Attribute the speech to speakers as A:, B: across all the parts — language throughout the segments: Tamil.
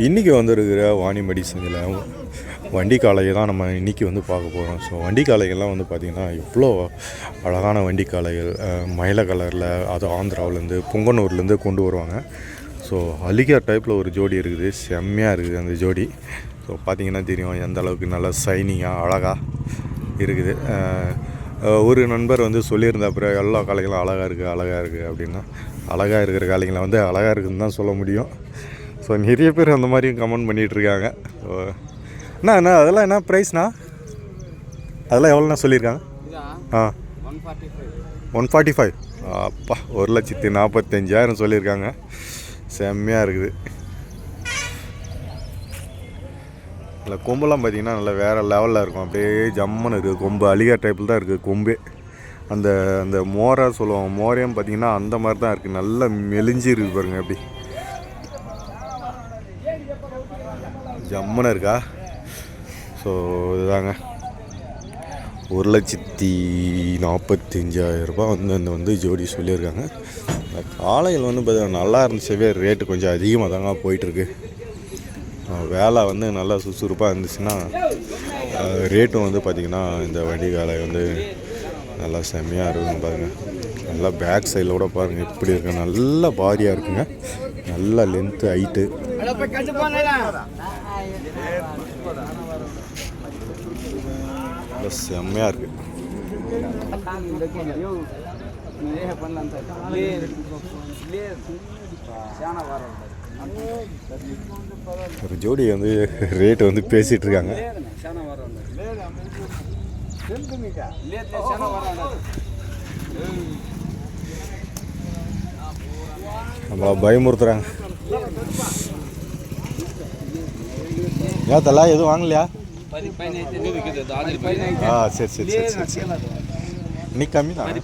A: இன்றைக்கி வந்திருக்கிற வாணிமடி சந்தையில் வண்டி காலையை தான் நம்ம இன்றைக்கி வந்து பார்க்க போகிறோம் ஸோ வண்டி காலைகள்லாம் வந்து பார்த்திங்கன்னா இவ்வளோ அழகான வண்டி காலைகள் மயில கலரில் அது ஆந்திராவிலேருந்து பொங்கனூர்லேருந்து கொண்டு வருவாங்க. ஸோ அலிகார் டைப்பில் ஒரு ஜோடி இருக்குது. செம்மையாக இருக்குது அந்த ஜோடி. ஸோ பார்த்தீங்கன்னா தெரியும் எந்த அளவுக்கு நல்லா சைனிங்காக அழகாக இருக்குது. ஒரு நண்பர் வந்து சொல்லியிருந்தா அப்புறம் எல்லா காலைகளும் அழகாக இருக்குது அழகாக இருக்குது அப்படின்னா அழகாக இருக்கிற காலைகளை வந்து அழகாக இருக்குதுன்னு தான் சொல்ல முடியும். ஸோ நிறைய பேர் அந்த மாதிரியும் கமெண்ட் பண்ணிகிட்டு இருக்காங்க ஸோ அண்ணா அண்ணா அதெல்லாம் என்ன ப்ரைஸ்ண்ணா அதெல்லாம் எவ்வளோண்ணா சொல்லியிருக்காங்க? ஆ. ஒன் ஃபார்ட்டி ஃபைவ் அப்பா ஒரு லட்சத்தி நாற்பத்தஞ்சாயிரம் சொல்லியிருக்காங்க. செம்மையாக இருக்குது. இல்லை கொம்பெல்லாம் பார்த்தீங்கன்னா நல்லா வேறு லெவலில் இருக்கும். அப்படியே ஜம்முன்னு இருக்குது. கொம்பு அலிகா டைப்பில் தான் இருக்குது கொம்பே. அந்த அந்த மோரை சொல்லுவாங்க. மோரையும் பார்த்தீங்கன்னா அந்த மாதிரி தான் இருக்குது. நல்லா மெலிஞ்சு இருக்குது பாருங்க அப்படி. ஜம்முன்னு இருக்கா? ஸோ இதுதாங்க. ஒரு லட்சத்தி நாற்பத்தஞ்சாயிரம் ரூபாய் வந்து அந்த வந்து ஜோடி சொல்லியிருக்காங்க. இந்த காலையில் வந்து பார்த்தீங்கன்னா நல்லா இருந்துச்சவே ரேட்டு கொஞ்சம் அதிகமாக தாங்க போயிட்டுருக்கு. வேலை வந்து நல்லா சுறுசுறுப்பாக இருந்துச்சுன்னா ரேட்டும் வந்து பார்த்திங்கன்னா இந்த வண்டி காலை வந்து நல்லா செம்மையாக இருக்குங்க பாருங்கள் நல்லா பேக் சைடில் கூட பாருங்கள் எப்படி இருக்குது நல்ல பாரியாக இருக்குங்க. நல்ல லென்த்து ஹைட்டு செம்மையாக இருக்குது ஒரு ஜோடி வந்து ரேட்டு வந்து பேசிகிட்டு இருக்காங்க. நம்மளை பயமுறுத்துறாங்க. ஏன் தலா எதுவும் வாங்கலையா ஆ சரி சரி சரி சரி சரி நீ கம்மி தான்
B: ఇది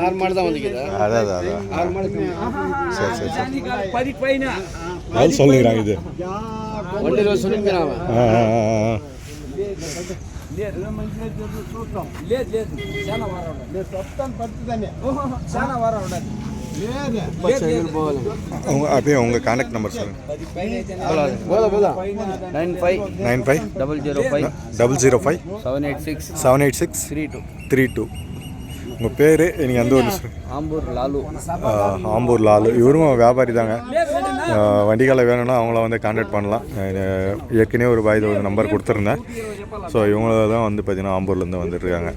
B: ఆరు మాట వందికిదా
A: அதான் அதான் அதான்
B: ఆరు మాట
A: சரி சரி சரி
C: పది పైన
A: அது சொல்லுகிறாங்க இது
B: వండి రోజు సునిపినావా
A: ஆ ஆ, ஆ, ஆ.
C: లేదు లేదు లేదు చాలా వారం ఉండాలి చాలా వారం ఉండాలి
A: அவங்க அப்படியே உங்கள் கான்டாக்ட் நம்பர் சொல்லுங்கள் nine
B: five nine five
A: double zero five
B: double zero five
A: seven eight seven
B: eight six
A: three two. உங்கள் பேர் நீங்கள் அந்த ஒரு
B: ஆம்பூர் லாலு
A: ஆம்பூர் லாலு. இவரும் வியாபாரி தாங்க. வண்டிகளை வேணும்னா அவங்கள வந்து காண்டாக்ட் பண்ணலாம். ஏற்கனவே ஒரு பாய் ஒரு நம்பர் கொடுத்துருந்தேன். ஸோ இவங்கள தான் வந்து பார்த்திங்கன்னா ஆம்பூர்லேருந்து வந்துட்டுருக்காங்க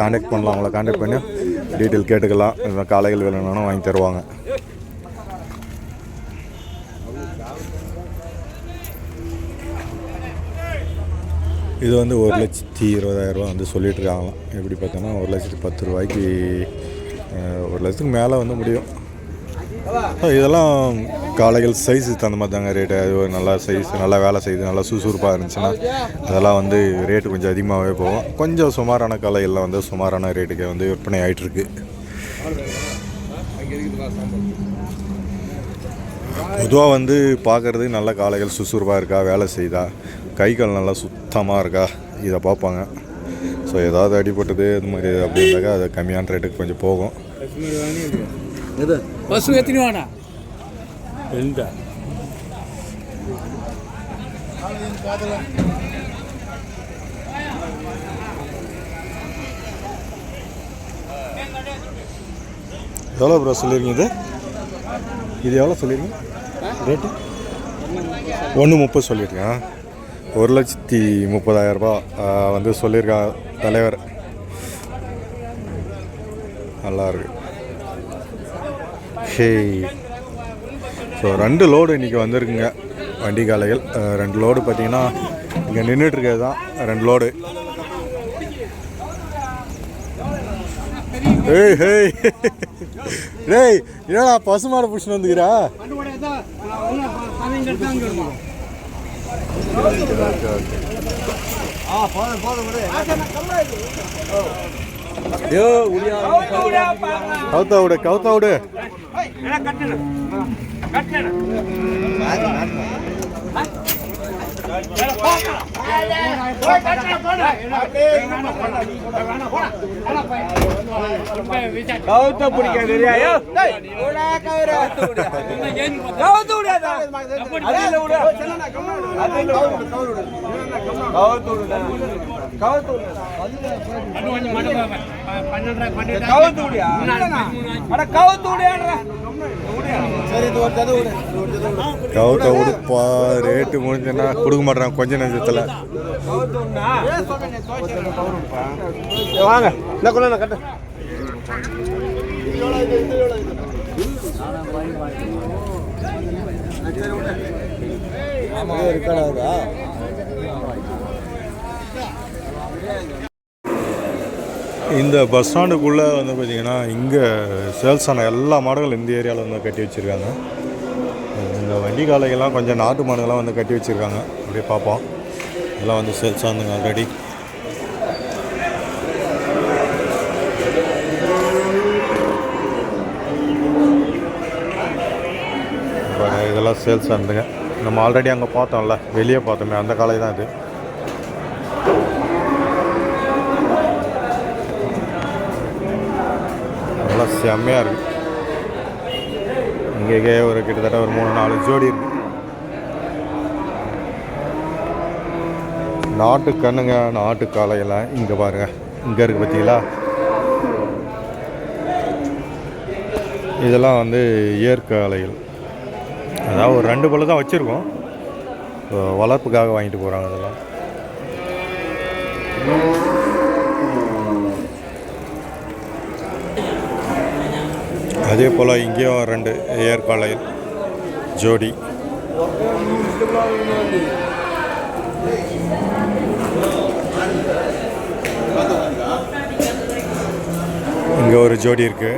A: காண்டாக்ட் பண்ணலாம் அவங்கள காண்டாக்ட் பண்ணி டீட்டெயில் கேட்டுக்கலாம். இந்த காலைகள் வேணும்னாலும் வாங்கி தருவாங்க. இது வந்து ஒரு லட்சத்தி இருபதாயிரரூபா வந்து சொல்லிகிட்ருக்காங்களாம் எப்படி பார்த்தோன்னா ஒரு லட்சத்தி பத்து ரூபாய்க்கு ஒரு லட்சத்துக்கு மேலே வந்து முடியும். இதெல்லாம் காளைகள் சைஸு தகுந்த மாதிரி தாங்க ரேட்டு அது ஒரு நல்லா சைஸ் நல்லா வேலை செய்யுது நல்லா சுறுசுறுப்பாக இருந்துச்சுன்னா அதெல்லாம் வந்து ரேட்டு கொஞ்சம் அதிகமாகவே போகும். கொஞ்சம் சுமாரான காளைகள்லாம் வந்து சுமாரான ரேட்டுக்கு வந்து விற்பனை ஆகிட்டுருக்கு பொதுவாக வந்து பார்க்குறது நல்ல காளைகள் சுறுசுறுப்பாக இருக்கா வேலை செய்தா? கை கால் நல்லா சுத்தமாக இருக்கா? இதை பார்ப்பாங்க. ஸோ ஏதாவது அடிபட்டது அது மாதிரி அப்படின்னாக்கா அது கம்மியான ரேட்டுக்கு கொஞ்சம் போகும்.
C: ரெண்டா
A: எவ்வளோ ப்ரோ சொல்லியிருக்கீங்க இது? இது எவ்வளோ சொல்லியிருக்கீங்க ரேட்டு ஒன்று முப்பது சொல்லியிருக்கேன். ஒரு லட்சத்தி முப்பதாயிரரூபா வந்து சொல்லியிருக்கா தலைவர். நல்லாயிருக்கு ஹே. ஸோ ரெண்டு லோடு இன்றைக்கி வந்திருக்குங்க வண்டி காலைகள் ரெண்டு லோடு பார்த்தீங்கன்னா இங்கே நின்றுட்டுருக்கிறது தான் ரெண்டு லோடு ஏய் ஹேய் டேய் என்னடா பசுமாடு பிடிச்சின்னு வந்துக்கிறா? கவுத்தா விடு கவுத்தா விடு.
C: கவுத்த பிடிக்காது கவுத்து பிடிக்க அதில் கவுத்து விடு கவுத்து விடியா கவுத்து விடியான்றா
A: கவுத்த உடுப்பா ரேட்டு முடிஞ்சுன்னா கொடுக்க மாட்டேறான் கொஞ்ச
C: விடுனா வாங்க இந்த கொள்ள நான் கட்டு.
A: இந்த பஸ் ஸ்டாண்டுக்குள்ளே வந்து பார்த்தீங்கன்னா இங்கே சேல்ஸ் ஆன எல்லா மாடுகளும் இந்த ஏரியாவில் வந்து கட்டி வச்சுருக்காங்க. இந்த வண்டி காலைகள்லாம் கொஞ்சம் நாட்டு மாடுகள்லாம் வந்து கட்டி வச்சுருக்காங்க. அப்படியே பார்ப்போம். இதெல்லாம் வந்து சேல்ஸ் ஆனதுங்க ஆல்ரெடி இதெல்லாம் சேல்ஸ் ஆனதுங்க நம்ம ஆல்ரெடி அங்கே பார்த்தோம்ல வெளியே பார்த்தோமே அந்த காலை தான் இது. நல்லா செம்மையாக இருக்குது இங்கே ஒரு கிட்டத்தட்ட ஒரு மூணு நாலு ஜோடி இருக்கு. நாட்டு கண்ணுங்க நாட்டு காலையெல்லாம் இங்கே பாருங்க. இங்கே இருக்குது பார்த்தீங்களா இதெல்லாம் வந்து ஏற்காளைகள் அதாவது ஒரு ரெண்டு பல்லு தான் வச்சுருக்கோம். வளர்ப்புக்காக வாங்கிட்டு போகிறாங்க அதெல்லாம் அதே போல் இங்கேயும் ரெண்டு ஏற்காளைகள் ஜோடி. இங்கே ஒரு ஜோடி இருக்கு.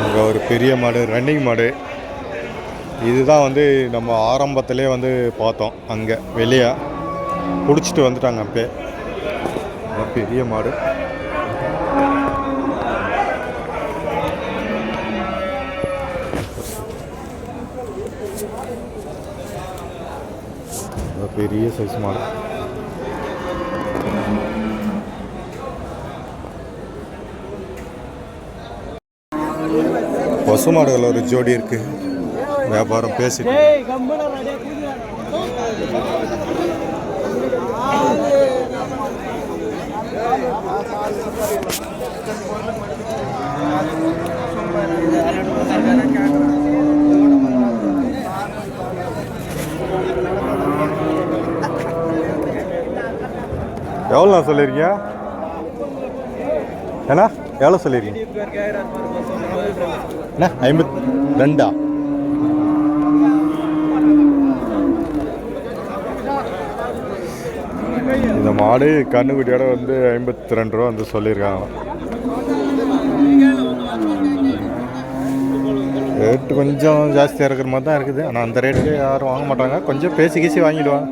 A: இங்கே ஒரு பெரிய மாடு ரன்னிங் மாடு. இதுதான் வந்து நம்ம ஆரம்பத்திலே வந்து பார்த்தோம் அங்கே வெளியே. பிடிச்சிட்டு வந்துட்டாங்க அப்போ பெரிய மாடு. பெரிய சைஸ் மாடு. பசு மாடுகள் ஒரு ஜோடி இருக்கு. வியாபாரம் பேசிட்டு. எவ்வளோ சொல்லியிருக்கீங்க? ஏண்ணா எவ்வளோ சொல்லியிருக்கீங்க? என்ன? ஐம்பத்தி ரெண்டா? மாடு கண்ணுக்குட்டியோட வந்து ஐம்பத்தி ரெண்டு ரூபா வந்து சொல்லியிருக்காங்க. ரேட்டு கொஞ்சம் ஜாஸ்தியாக இருக்கிற மாதிரி தான் இருக்குது. ஆனால் அந்த ரேட்டுக்கு யாரும் வாங்க மாட்டாங்க. கொஞ்சம் பேசி கீசி வாங்கிடுவாங்க.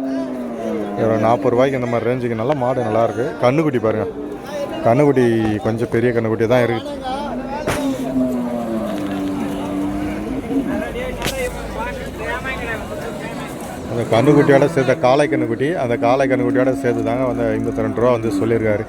A: ஒரு நாற்பது ரூபாய்க்கு இந்த மாதிரி ரேஞ்சுக்கு நல்லா மாடு நல்லாயிருக்கு கண்ணுக்குட்டி பாருங்கள் கண்ணுக்குட்டி கொஞ்சம் பெரிய கண்ணுக்குட்டி தான் இருக்குது அந்த கண்ணுக்குட்டியோட சேர்த்த காளை கண்ணுக்குட்டி அந்த காளை கண்ணுக்குட்டியோட சேர்த்து தாங்க வந்து ஐம்பத்தி ரெண்டு ரூபா வந்து சொல்லியிருக்காரு.